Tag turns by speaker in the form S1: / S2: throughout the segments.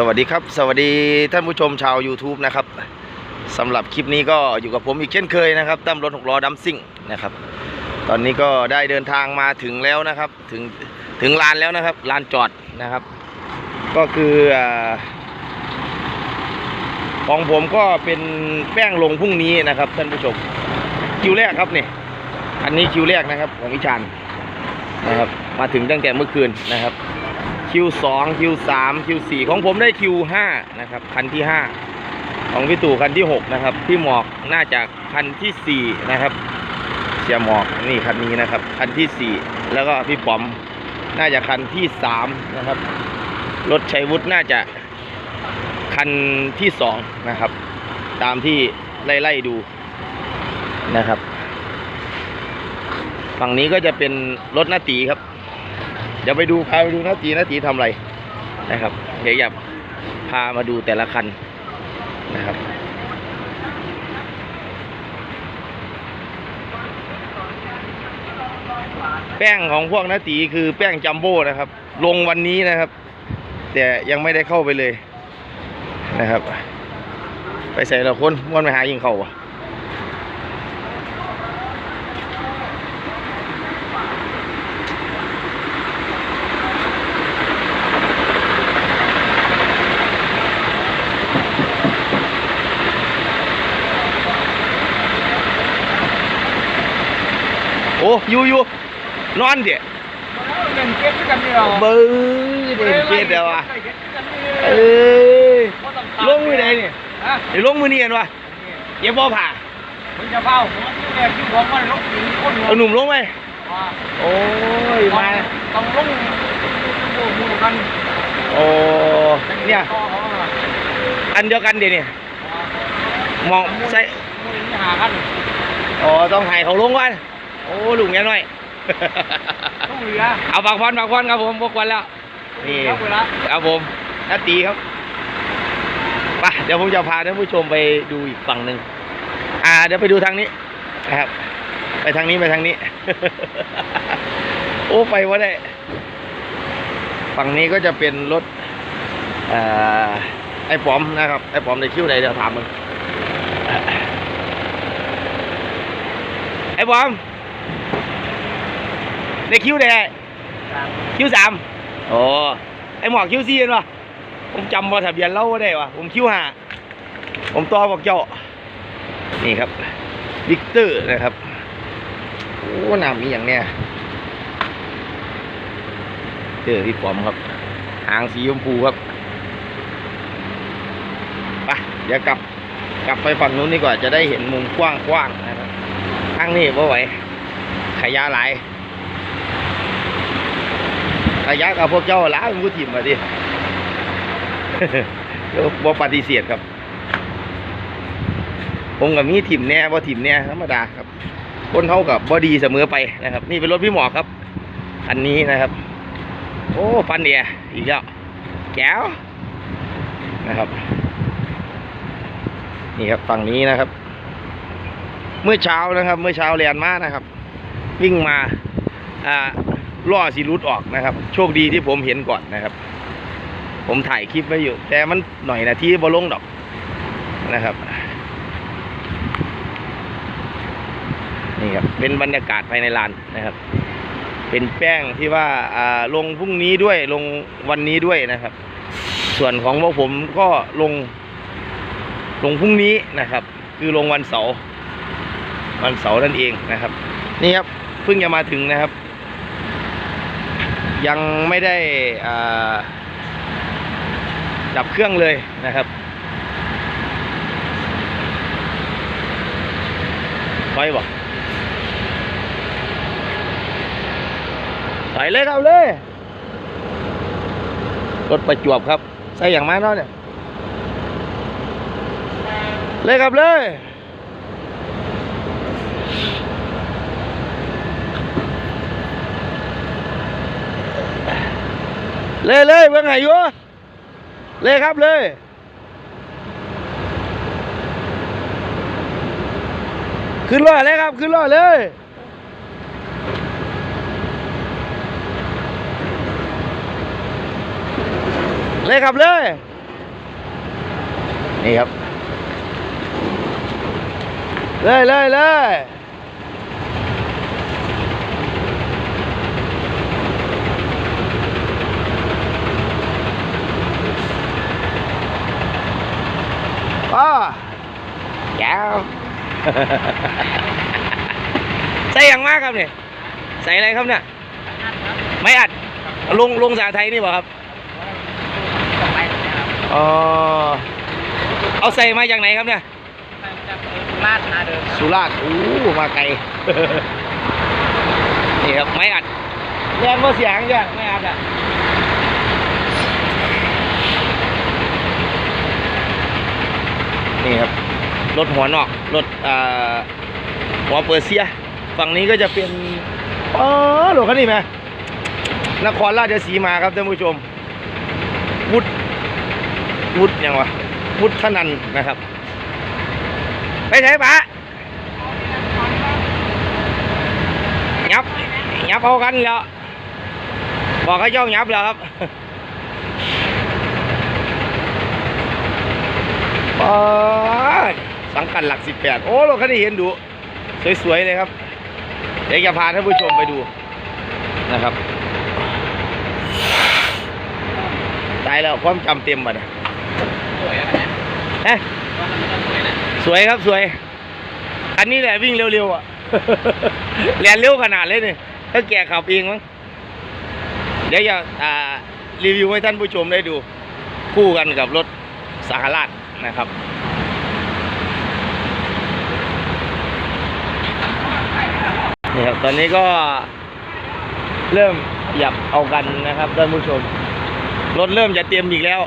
S1: สวัสดีครับ สวัสดีท่านผู้ชมชาว YouTube นะครับสำหรับคลิปนี้ก็อยู่กับผมอีกเช่นเคยนะครับตั้มรถหกล้อดัมซิ่งนะครับ ตอนนี้ก็ได้เดินทางมาถึงแล้วนะครับถึงถึงลานแล้วนะครับลานจอดนะครับ ก็คืออของผมก็เป็นแป้งลงพรุ่งนี้นะครับท่านผู้ชมคิวแรกครับเนี่ยอันนี้คิวแรกนะครับของวิชานนะครับ มาถึงตั้งแต่เมื่อคืนนะครับ คิวสองคิวสามคิวสี่ของผมได้คิวห้านะครับ คันที่ห้าของพี่ตู่คันที่หกนะครับ พี่หมอกน่าจะคันที่สี่นะครับเสียหมอกนี่คันนี้นะครับ คันที่สี่แล้วก็พี่ป๋อมน่าจะคันที่สามนะครับ รถชัยวุฒิน่าจะคันที่สองนะครับ ตามที่ไล่ๆดูนะครับ ฝั่งนี้ก็จะเป็นรถหน้าตีครับ เดี๋ยวไปดูพาไปดูนาตีนาตีทำอะไรนะครับ เดี๋ยวอยากพามาดูแต่ละคันนะครับแป้งของพวกนาตีคือแป้งจัมโบ้นะครับ ลงวันนี้นะครับ แต่ยังไม่ได้เข้าไปเลยนะครับ ไปใส่ละคนม้วนไปหายิงเขาว อ้อยู่อยู่นอนเดี๋ย
S2: เล่นเก็ตกันนี่เรา
S1: เบื้อเด่นเกตเดียวอะเอ้ยลงมือใดเนี่ย
S2: ฮะ
S1: เดี๋ยวลงมือนี่เห็นวะเย็บบ่ผ่า
S2: มึงจะเฝ้าผมว่าที่แรกที่ผมมันลงถึงคน
S1: เอาหนุ่มลงไหมโอ้ยมา
S2: ต้องลงดูมือกัน
S1: โอ้เนี่ยอันเดียวกันเดี๋ยวนี้มองใส่
S2: มือนี่หากัน
S1: อ๋อต้องให้เขาลงก่อน โอ้ลุงแกหน่อย
S2: ต้องเหลือ
S1: เอาปากพรปากพรครับผมพวกวันแล้ว นี่
S2: เวลา
S1: ครับผมนาตีครับไปเดี๋ยวผมจะพาท่านผู้ชมไปดูอีกฝั่งหนึ่งอ่า เดี๋ยวไปดูทางนี้นะครับ ไปทางนี้ไปทางนี้ โอ้ไปวะได้ฝั่งนี้ก็จะเป็นรถเอ่อไอ้ปอมนะครับ ไอ้ปอมในคิวไหนเดี๋ยวถามมึงไอ้ปอม ในคิวไหนคิวสามโอ้ไอหมอกคิวสี่เนปะผมจำว่าทะเบียนเล่าได้วะผมคิวห้าผมต่อบอกเจ้า นี่ครับวิกเตอร์นะครับโอ้หนามีอย่างเนี้ยเจอพี่ปอมครับ หางสีชมพูครับไปเดี๋ยวกลับกลับไปฝั่งนู้นดีกว่าจะได้เห็นมุมกว้างๆนะครับทางนี้ว่าไหวขยะหลาย ขยะกับพวกเจ้าล้าเป็นผู้ถิ่มมาดิเดี๋ยวบ่ปฏิเสธครับ ผมกับมีถิ่มแน่บ่ถิ่มแน่ธรรมดาครับ คนเท่ากับบ่ดีเสมอไปนะครับ นี่เป็นรถพี่หมอครับ อันนี้นะครับ โอ้ฟันเดียอีกแล้วแก้วนะครับนี่ครับฝั่งนี้นะครับ เมื่อเช้านะครับ เมื่อเช้าเรียนมานะครับ วิ่งมาอ่า ล่อสีรุดออกนะครับ โชคดีที่ผมเห็นก่อนนะครับ ผมถ่ายคลิปไว้อยู่ แต่มันหน่อยนาทีบอลงดอกนะครับ นี่ครับ เป็นบรรยากาศภายในลานนะครับ เป็นแป้งที่ว่าลงพรุ่งนี้ด้วยลงวันนี้ด้วยนะครับ ส่วนของพวกผมก็ลง ลงพรุ่งนี้นะครับ คือลงวันเสาร์วันเสาร์นั่นเองนะครับ นี่ครับเพิ่งจะมาถึงนะครับ ยังไม่ได้ดับเครื่องเลยนะครับไปบ่ใส่เลยครับเลย รถประจวบครับ ใส่อย่างมาเนาะเนี่ย เลยครับเลย เลยเลยเบิ่งไงอยู่เลยครับเลยขึ้นรถเลยครับ ขึ้นรถเลย เลยครับเลย นี่ครับ เลยเลยเลย อ้อแก้วใส่อย่างมากครับเนี่ยใส่อะไรครับเนี่ยไม่อัดลงลงสาไทยนี่บ่ครับ
S2: ไปนะครับ
S1: อ๋อเอาใส่มาจากไหนครับเนี่ย
S2: จากลาดนาเดิมครับ
S1: สุราษฎร์อู้มาไกลนี่ครับไม้อัดแรงก็เสียงจ้ะไม่อัดอะ นี่ครับรถหัวนอกรถอ่าหัวเปอร์เซีย ฝั่งนี้ก็จะเป็นอ๋อหลวงคันนี้ไหมนครราชสีมาครับท่านผู้ชมวุฒวุฒยังวะวุฒนันนะครับ ไปไหนปะยับยับเอากันแล้วบอกให้เจ้ายับแล้วครับ ปาดสังกัดหลักสิบแปดโอ้เราคันนี้เห็นดู สวยๆเลยครับเดี๋ยวจะพาท่านผู้ชมไปดูนะครับตายแล้วความจำเต็มบัดน่ะ
S2: สวยนะ
S1: เอ๊ะ
S2: ว่ามันก็สวยนะ
S1: สวยครับสวย อันนี้แหละวิ่งเร็วๆอะแล่นเร็วขนาดเลยเนี่ยถ้าแกขับเองมั้งเดี๋ยวจะอ่ารีวิวให้ท่านผู้ชมได้ดู คู่กันกับรถสหราช นะครับ นี่ครับ ตอนนี้ก็เริ่มหยับเอากันนะครับท่านผู้ชม รถเริ่มจะเตรียมอีกแล้ว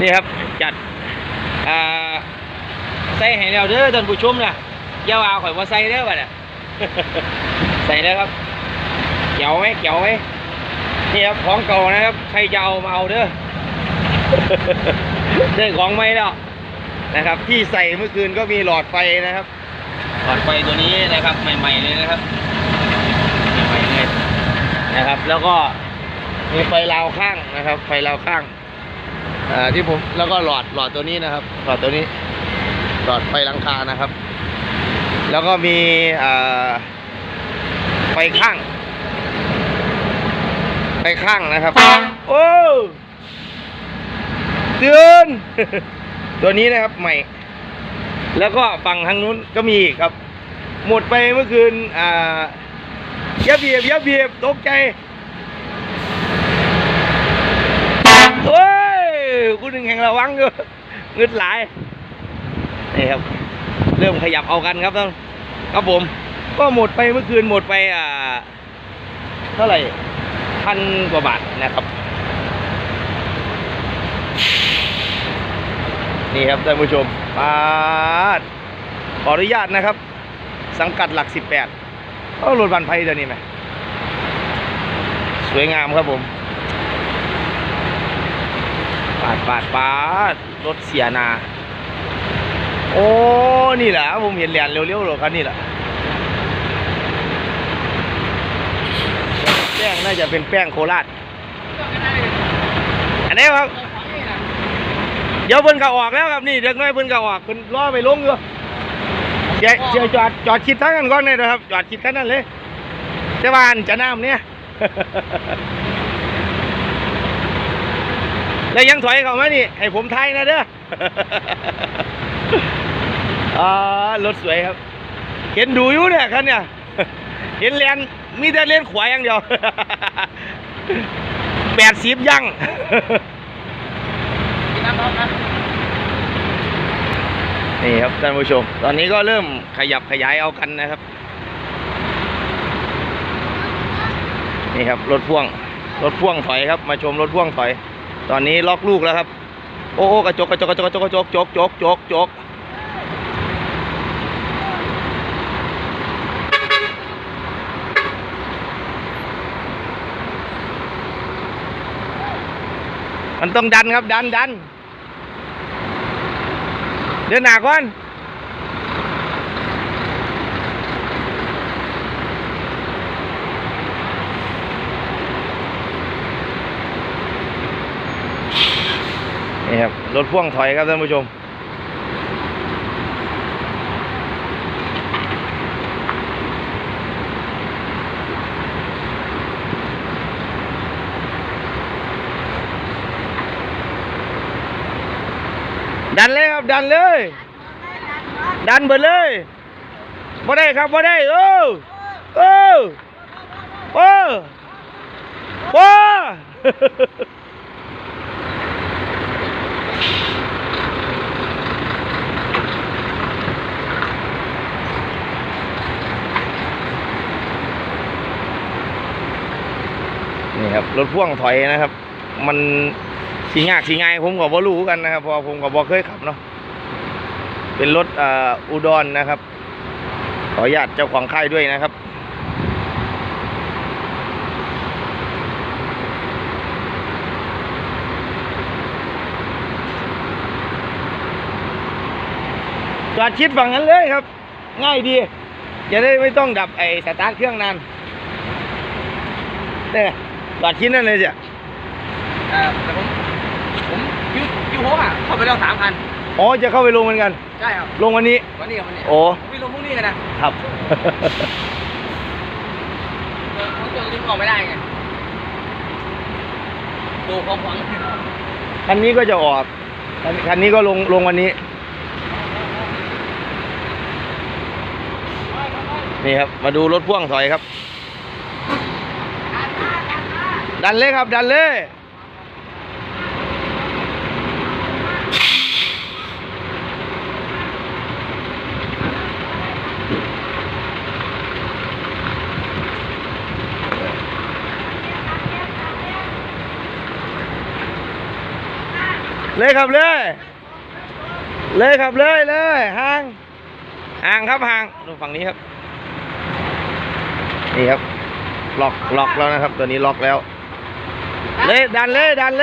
S1: นี่ครับจัดอ่าใส่ให้แล้วเด้อท่านผู้ชมนะอย่าว่าข่อยว่าใส่เด้อบัดน่ะใส่แล้วครับเกี่ยวไหมเกี่ยวไหม นี่ครับของเก่านะครับ ใครจะเอามาเอาเด้อได้ของไหมแล้วนะครับ ที่ใส่เมื่อคืนก็มีหลอดไฟนะครับ หลอดไฟตัวนี้นะครับ ใหม่ ๆ เลยนะครับใหม่ๆเลยนะครับ แล้วก็มีไฟราวข้างนะครับ ไฟราวข้างอ่าที่ผมแล้วก็หลอดหลอดตัวนี้นะครับ หลอดตัวนี้ หลอดไฟหลังคานะครับ แล้วก็มีอ่าไฟข้าง ไฟข้างนะครับ โอ้เตือนตัวนี้นะครับใหม่ แล้วก็ฝั่งทางนู้นก็มีอีกครับ หมดไปเมื่อคืน อ่ายับเบียบยับเบียบตกใจเฮ้ยกูหนึ่งแห่งระวังอยู่เงึดหลาย นี่ครับ เริ่มขยับเอากันครับท่านครับผม ก็หมดไปเมื่อคืนหมดไปอ่า เท่าไหร่ พันกว่าบาทนะครับ นี่ครับท่านผู้ชมปาดขออนุญาตนะครับ สังกัดหลักสิบแปดเออรถบันไพเดี๋ยวนี้ไหมสวยงามครับผมปาดปาดปาดรถเสียนา โอ้ นี่แหละผมเห็นเหรียญเร็วๆหรอครับนี่แหละ แป้งน่าจะเป็นแป้งโคราชอันนี้ครับ เดี๋ยวเพิ่นก็ออกแล้วครับนี่เด็กน้อยเพิ่นก็ออกเพิ่นรอไปลงอยู่เดี๋ยวเดี๋ยวจอดจอดชิดทั้งกันก่อนเลยนะครับ จอดชิดกันนั่นเลยแต่ว่าอันจะน้ำเนี่ยแล้วยังถอยเข้ามานี่ ให้ผมไทยนะเด้ออ่ารถสวยครับ เห็นดูอยู่เนี่ยคันเนี่ย เห็นเลน มีแต่เลนขวาอย่างเดียวแปดสิบยัง
S2: กินน้ำร้อนนะ
S1: นี่ครับท่านผู้ชม ตอนนี้ก็เริ่มขยับขยายเอากันนะครับ นี่ครับรถพ่วง รถพ่วงถอยครับ มาชมรถพ่วงถอย ตอนนี้ล็อกลูกแล้วครับ โอ้โอ้กระจกกระจกกระจกกระจกกระจกจกจกจกจก มันต้องดันครับดันดันเดินหนาก่อนนี่ครับรถพ่วงถอยครับท่านผู้ชม ดันเลยครับดันเลย ดันเบิดเลยบ่ได้ครับบ่ได้เออเออเออโอ้นี่ครับรถพ่วงถอยนะครับ มัน สีงากสีงายผมก็บ่รู้กันนะครับพราะผมก็บ่เคยขับเนาะเป็นรถอ,อุดรนะครับ ขออนุญาตเจ้าของค่ายด้วยนะครับจอดชิดฝั่งนั้นเลยครับ ง่ายดีจะได้ไม่ต้องดับไอ้สตาร์ทเครื่องนานเนี่ยจอดชิดนั่นเลยจ้ะ
S2: แต่ผม ยูยูโฮอะเข้าไปแล้วสามพัน
S1: อ๋อจะเข้าไปลงเหมือนกัน
S2: ใช่ครับ
S1: ลงวันนี้
S2: วันนี้กับวันนี้
S1: โอ้
S2: ไม่ลงพรุ่งนี้กันนะครับเออเขาเจอลิงก์ออกไม่ได้ไงดูความหวัง
S1: คันนี้ก็จะออกคันคันนี้ก็ลงลงวันนี้ นี่ครับ มาดูรถพ่วงถอยครับ ดันเลยครับ ดันเลย เลยครับเลย เลยครับเลยเลยห่างห่างครับห่างดูฝั่งนี้ครับ นี่ครับ ล็อกล็อกแล้วนะครับ ตัวนี้ล็อกแล้ว เลยดันเลยดันเลย